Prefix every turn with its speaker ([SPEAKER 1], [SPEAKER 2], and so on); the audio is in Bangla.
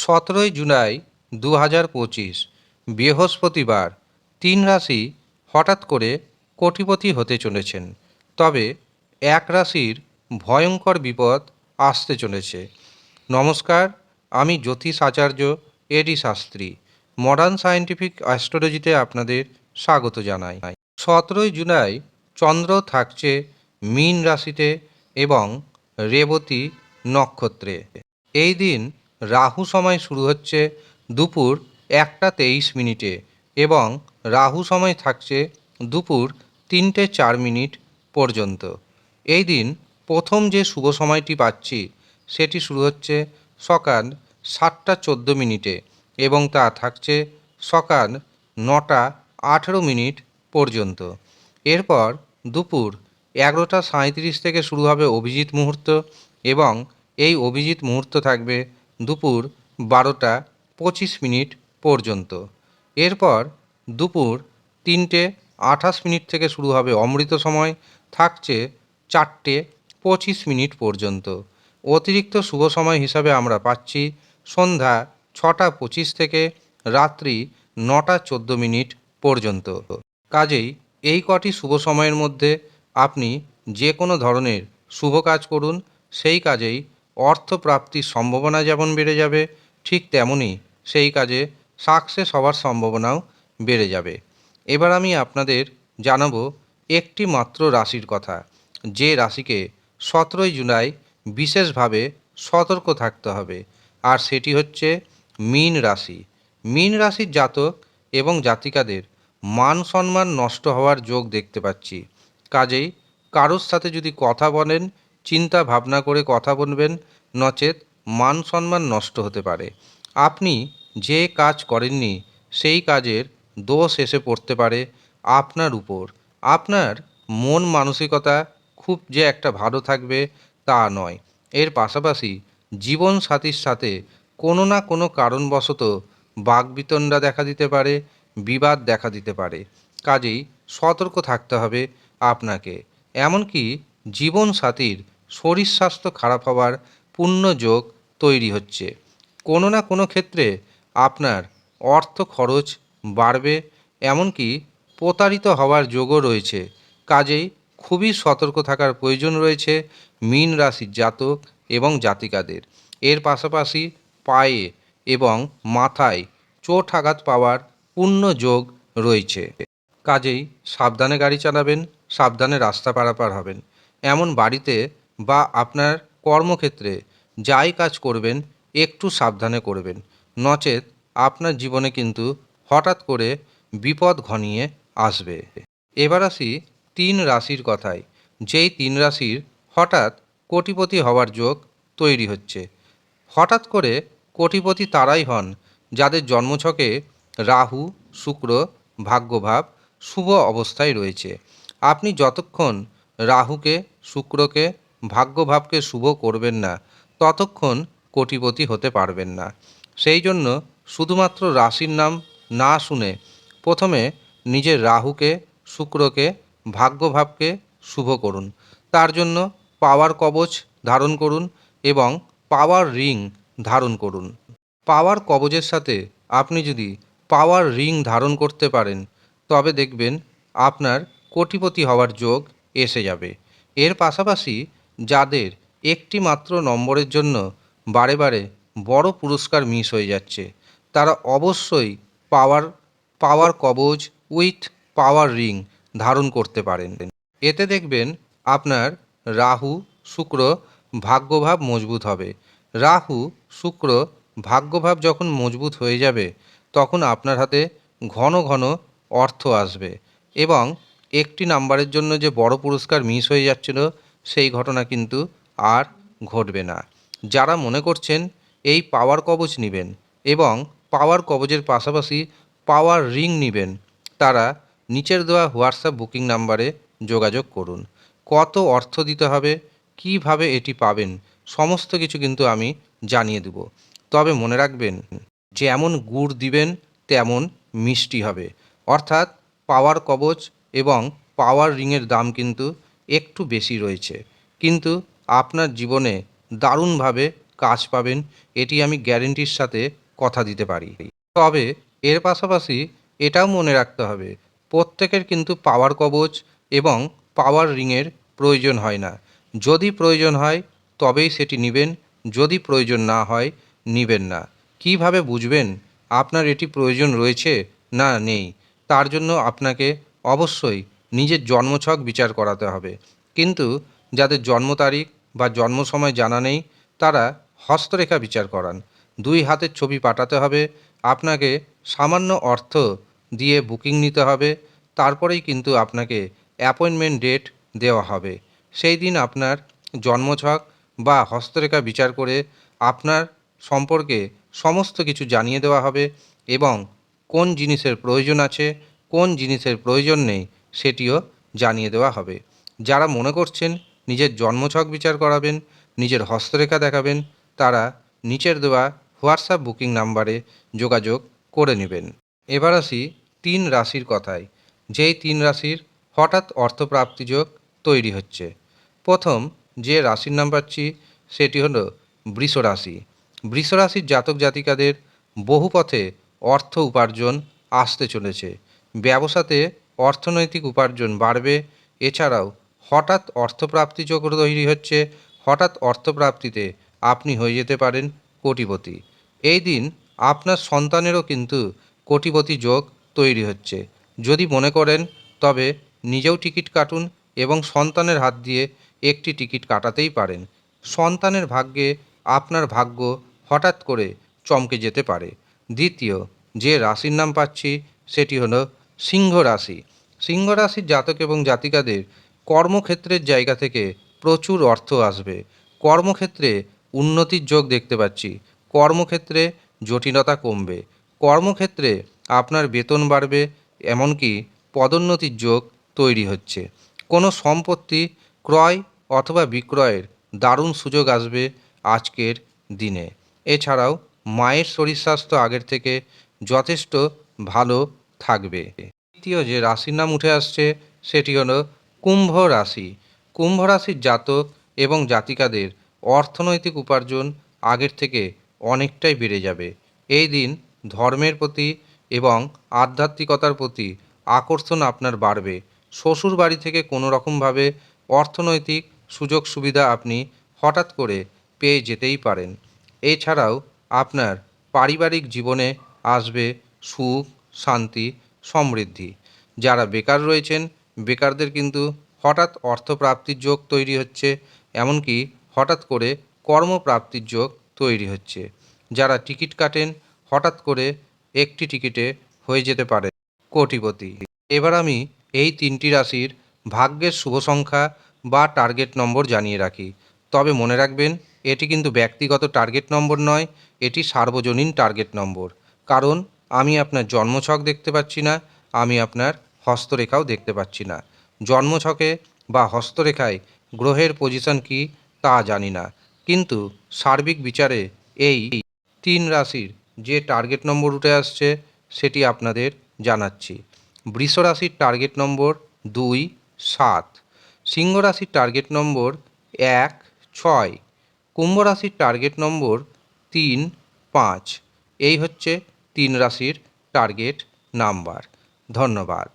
[SPEAKER 1] সতেরোই জুলাই দু হাজার পঁচিশ, বৃহস্পতিবার তিন রাশি হঠাৎ করে কোটিপতি হতে চলেছেন। তবে এক রাশির ভয়ঙ্কর বিপদ আসতে চলেছে। নমস্কার, আমি জ্যোতিষ আচার্য A D Shastri modern scientific অ্যাস্ট্রোলজিতে আপনাদের স্বাগত জানাই। সতেরোই জুলাই চন্দ্র থাকছে মীন রাশিতে এবং রেবতী নক্ষত্রে। এই দিন রাহু সময় শুরু হচ্ছে দুপুর একটা তেইশ মিনিটে এবং রাহু সময় থাকছে দুপুর তিনটে চার মিনিট পর্যন্ত। এই দিন প্রথম যে শুভ সময়টি পাচ্ছি, সেটি শুরু হচ্ছে সকাল সাতটা চোদ্দ মিনিটে এবং তা থাকছে সকাল নটা আঠেরো মিনিট পর্যন্ত। এরপর দুপুর এগারোটা সাঁইত্রিশ থেকে শুরু হবে অভিজিৎ মুহূর্ত এবং এই অভিজিৎ মুহূর্ত থাকবে দুপুর বারোটা পঁচিশ মিনিট পর্যন্ত। এরপর দুপুর তিনটে আঠাশ মিনিট থেকে শুরু হবে অমৃত সময়, থাকছে চারটে পঁচিশ মিনিট পর্যন্ত। অতিরিক্ত শুভ সময় হিসাবে আমরা পাচ্ছি সন্ধ্যা ছটা পঁচিশ থেকে রাত্রি নটা চোদ্দ মিনিট পর্যন্ত। কাজেই এই কটি শুভ সময়ের মধ্যে আপনি যে কোনো ধরনের শুভ কাজ করুন, সেই কাজেই অর্থ প্রাপ্তির সম্ভাবনা যেমন বেড়ে যাবে, ঠিক তেমনই সেই কাজে সাকসেস হওয়ার সম্ভাবনাও বেড়ে যাবে। এবার আমি আপনাদের জানাব একটি মাত্র রাশির কথা, যে রাশিকে সতেরোই জুলাই বিশেষভাবে সতর্ক থাকতে হবে, আর সেটি হচ্ছে মীন রাশি। মীন রাশির জাতক এবং জাতিকাদের মান সম্মান নষ্ট হওয়ার যোগ দেখতে পাচ্ছি। কাজেই কারোর সাথে যদি কথা বলেন চিন্তা ভাবনা করে কথা বলবেন, নচেত মান সম্মান নষ্ট হতে পারে। আপনি যে কাজ করেননি, সেই কাজের দোষ এসে পড়তে পারে আপনার উপর। আপনার মন মানসিকতা খুব যে একটা ভালো থাকবে তা নয়। এর পাশাপাশি জীবন সাথীর সাথে কোনো না কোনো কারণবশত বাগবিতণ্ডা দেখা দিতে পারে, বিবাদ দেখা দিতে পারে। কাজেই সতর্ক থাকতে হবে আপনাকে। এমনকি জীবন সাথীর শরীর স্বাস্থ্য খারাপ হওয়ার পূর্ণ যোগ তৈরি হচ্ছে। কোনো না কোনো ক্ষেত্রে আপনার অর্থ খরচ বাড়বে, এমনকি প্রতারিত হওয়ার যোগও রয়েছে। কাজেই খুবই সতর্ক থাকার প্রয়োজন রয়েছে মীন রাশির জাতক এবং জাতিকাদের। এর পাশাপাশি পায়ে এবং মাথায় চোট আঘাত পাওয়ার পূর্ণ যোগ রয়েছে। কাজেই সাবধানে গাড়ি চালাবেন, সাবধানে রাস্তা পারাপার হবেন। এমন বাড়িতে বা আপনার কর্মক্ষেত্রে যাই কাজ করবেন, একটু সাবধানে করবেন। নচেত আপনার জীবনে কিন্তু হঠাৎ করে বিপদ ঘনিয়ে আসবে। এবার আসি তিন রাশির কথায়। যেই তিন রাশির হঠাৎ কোটিপতি হওয়ার যোগ তৈরি হচ্ছে। হঠাৎ করে কোটিপতি তারাই হন, যাদের জন্মছকে রাহু, শুক্র, ভাগ্যভাব, শুভ অবস্থায় রয়েছে। আপনি যতক্ষণ রাহুকে, শুক্রকে ভাগ্যভাবকে শুভ করবেন না, ততক্ষণ কোটিপতি হতে পারবেন না। সেই জন্য শুধুমাত্র রাশির নাম না শুনে প্রথমে নিজের রাহুকে, শুক্রকে, ভাগ্যভাবকে শুভ করুন। তার জন্য পাওয়ার কবচ ধারণ করুন এবং পাওয়ার রিং ধারণ করুন। পাওয়ার কবচের সাথে আপনি যদি পাওয়ার রিং ধারণ করতে পারেন, তবে দেখবেন আপনার কোটিপতি হওয়ার যোগ এসে যাবে। এর পাশাপাশি যাদের একটি মাত্র নম্বরের জন্য বারে বারে বড় পুরস্কার মিস হয়ে যাচ্ছে, তারা অবশ্যই পাওয়ার পাওয়ার কবচ উইথ পাওয়ার রিং ধারণ করতে পারেন। এতে দেখবেন আপনার রাহু, শুক্র ভাগ্যভাব মজবুত হবে। রাহু, শুক্র ভাগ্যভাব যখন মজবুত হয়ে যাবে, তখন আপনার হাতে ঘন ঘন অর্থ আসবে এবং একটি নাম্বারের জন্য যে বড় পুরস্কার মিস হয়ে যাচ্ছিল সেই ঘটনা কিন্তু আর ঘটবে না। যারা মনে করছেন এই পাওয়ার কবচ নেবেন এবং পাওয়ার কবচের পাশাপাশি পাওয়ার রিং নেবেন, তারা নিচের দেওয়া হোয়াটসঅ্যাপ বুকিং নাম্বারে যোগাযোগ করুন। কত অর্থ দিতে হবে, কীভাবে এটি পাবেন, সমস্ত কিছু কিন্তু আমি জানিয়ে দেব। তবে মনে রাখবেন, যেমন গুড় দিবেন, তেমন মিষ্টি হবে। অর্থাৎ পাওয়ার কবচ এবং পাওয়ার রিংয়ের দাম কিন্তু একটু বেশি রয়েছে। কিন্তু আপনার জীবনে দারুণভাবে কাজ পাবেন, এটি আমি গ্যারেন্টির সাথে কথা দিতে পারি। তবে এর পাশাপাশি এটাও মনে রাখতে হবে, প্রত্যেকের কিন্তু পাওয়ার কবচ এবং পাওয়ার রিংয়ের প্রয়োজন হয় না। যদি প্রয়োজন হয়, তবেই সেটি নেবেন, যদি প্রয়োজন না হয়, নেবেন না। কীভাবে বুঝবেন আপনার এটি প্রয়োজন রয়েছে না নেই, তার জন্য আপনাকে অবশ্যই নিজের জন্মছক বিচার করাতে হবে। কিন্তু যাদের জন্ম তারিখ বা জন্ম সময় জানা নেই, তারা হস্তরেখা বিচার করান। দুই হাতের ছবি পাঠাতে হবে। আপনাকে সামান্য অর্থ দিয়ে বুকিং নিতে হবে। তারপরেই কিন্তু আপনাকে অ্যাপয়েন্টমেন্ট ডেট দেওয়া হবে। সেই দিন আপনার জন্মছক বা হস্তরেখা বিচার করে আপনার সম্পর্কে সমস্ত কিছু জানিয়ে দেওয়া হবে এবং কোন জিনিসের প্রয়োজন আছে, কোন জিনিসের প্রয়োজন নেই সেটিও জানিয়ে দেওয়া হবে। যারা মনে করছেন নিজের জন্মছক বিচার করাবেন, নিজের হস্তরেখা দেখাবেন, তারা নিচের দেওয়া হোয়াটসঅ্যাপ বুকিং নাম্বারে যোগাযোগ করে নেবেন। এবার আসি তিন রাশির কথায়। যেই তিন রাশির হঠাৎ অর্থপ্রাপ্তি যোগ তৈরি হচ্ছে। প্রথম যে রাশির নাম পাচ্ছি, সেটি হলো বৃষ রাশি। বৃষ রাশির জাতক জাতিকাদের বহু পথে অর্থ উপার্জন আসতে চলেছে। ব্যবসাতে অর্থনৈতিক উপার্জন বাড়বে। এছাড়াও, হঠাৎ অর্থপ্রাপ্তি যোগ তৈরি হচ্ছে। হঠাৎ অর্থপ্রাপ্তিতে আপনি হয়ে যেতে পারেন কোটিপতি। এই দিন আপনার সন্তানেরও কিন্তু কোটিপতি যোগ তৈরি হচ্ছে। যদি মনে করেন, তবে নিজেও টিকিট কাটুন এবং সন্তানের হাত দিয়ে একটি টিকিট কাটাতেই পারেন। সন্তানের ভাগ্যে আপনার ভাগ্য হঠাৎ করে চমকে যেতে পারে। দ্বিতীয়, যে রাশির নাম পাচ্ছি, সেটি হলো সিংহ রাশি। সিংহ রাশির জাতক এবং জাতিকাদের কর্মক্ষেত্রের জায়গা থেকে প্রচুর অর্থ আসবে। কর্মক্ষেত্রে উন্নতির যোগ দেখতে পাচ্ছি। কর্মক্ষেত্রে জটিলতা কমবে। কর্মক্ষেত্রে আপনার বেতন বাড়বে, এমনকি পদোন্নতির যোগ তৈরি হচ্ছে। কোনো সম্পত্তি ক্রয় অথবা বিক্রয়ের দারুণ সুযোগ আসবে আজকের দিনে। এছাড়াও মায়ের শরীর স্বাস্থ্য আগের থেকে যথেষ্ট ভালো থাকবে। তৃতীয় যে রাশির নাম উঠে আসছে, সেটি হলো কুম্ভ রাশি। কুম্ভ রাশির জাতক এবং জাতিকাদের অর্থনৈতিক উপার্জন আগের থেকে অনেকটাই বেড়ে যাবে। এই দিন ধর্মের প্রতি এবং আধ্যাত্মিকতার প্রতি আকর্ষণ আপনার বাড়বে। শ্বশুর বাড়ি থেকে কোনো রকমভাবে অর্থনৈতিক সুযোগ সুবিধা আপনি হঠাৎ করে পেয়ে যেতেই পারেন। এছাড়াও আপনার পারিবারিক জীবনে আসবে সুখ শান্তি, সমৃদ্ধি। যারা বেকার রয়েছেন, বেকারদের কিন্তু হঠাৎ অর্থপ্রাপ্তির যোগ তৈরি হচ্ছে, এমনকি হঠাৎ করে কর্মপ্রাপ্তির যোগ তৈরি হচ্ছে। যারা টিকিট কাটেন, হঠাৎ করে একটি টিকিটে হয়ে যেতে পারে। কোটিপতি। এবার আমি এই তিনটি রাশির ভাগ্যের শুভ সংখ্যা বা টার্গেট নম্বর জানিয়ে রাখি। তবে মনে রাখবেন, এটি কিন্তু ব্যক্তিগত টার্গেট নম্বর নয়, এটি সার্বজনীন টার্গেট নম্বর। কারণ আমি আপনার জন্মছক দেখতে পাচ্ছি না, আমি আপনার হস্তরেখাও দেখতে পাচ্ছি না। জন্মছকে বা হস্তরেখায় গ্রহের পজিশন কি তা জানি না। কিন্তু সার্বিক বিচারে এই তিন রাশির যে টার্গেট নম্বর উঠে আসছে, সেটি আপনাদের জানাচ্ছি। বৃষ রাশির টার্গেট নম্বর দুই, সাত। সিংহ রাশির টার্গেট নম্বর এক, ছয়। কুম্ভ রাশির টার্গেট নম্বর তিন, পাঁচ। এই হচ্ছে তিন রাশির টার্গেট নাম্বার ধন্যবাদ।